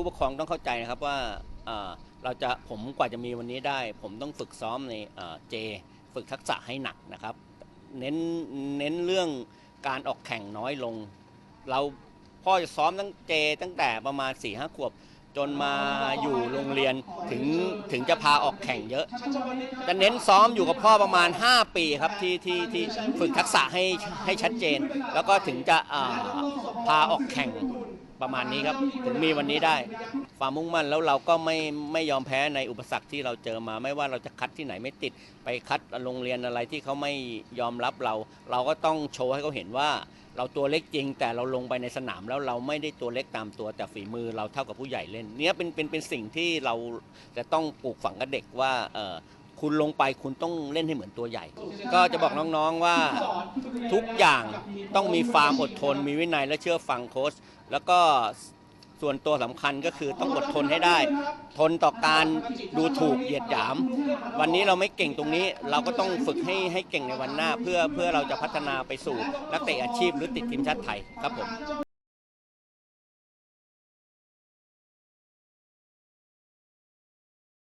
ผู้ปกครองต้องเข้าใจนะครับว่าเราจะผมกว่าจะมีวันนี้ได้ ผมต้องฝึกซ้อมในเจ ฝึกทักษะให้หนักนะครับ เน้นเน้นเรื่องการออกแข่งน้อยลง เราพ่อจะซ้อมตั้งเจตั้งแต่ประมาณ4ี่ห้าขวบจนมาอยู่โรงเรียนถึงถึงจะพาออกแข่งเยอะ จะเน้นซ้อมอยู่กับพ่อประมาณ 5 ปีครับที่ที่ที่ฝึกทักษะให้ให้ชัดเจน แล้วก็ถึงจะพาออกแข่ง ประมาณนี้ครับ ถึงมีวันนี้ได้ ความมุ่งมั่นแล้วเราก็ไม่ไม่ยอมแพ้ในอุปสรรคที่เราเจอมา ไม่ว่าเราจะคัดที่ไหนไม่ติด ไปคัดโรงเรียนอะไรที่เขาไม่ยอมรับเรา เราก็ต้องโชว์ให้เขาเห็นว่า เราตัวเล็กจริง แต่เราลงไปในสนามแล้วเราไม่ได้ตัวเล็กตามตัวแต่ฝีมือเราเท่ากับผู้ใหญ่เล่น เนี้ยเป็นเป็นเป็นสิ่งที่เราจะต้องปลูกฝังกับเด็กว่าเออ คุณลงไปคุณต้องเล่นให้เหมือนตัวใหญ่ ก็จะบอกน้องๆว่าทุกอย่างต้องมีความอดทน มีวินัยและเชื่อฟังโค้ชแล้วก็ส่วนตัวสำคัญก็คือต้องอดทนให้ได้ ทนต่อการดูถูกเหยียดหยาม วันนี้เราไม่เก่งตรงนี้เราก็ต้องฝึกให้ให้เก่งในวันหน้า เพื่อเพื่อเราจะพัฒนาไปสู่นักเตะอาชีพหรือติดทีมชาติไทยครับผม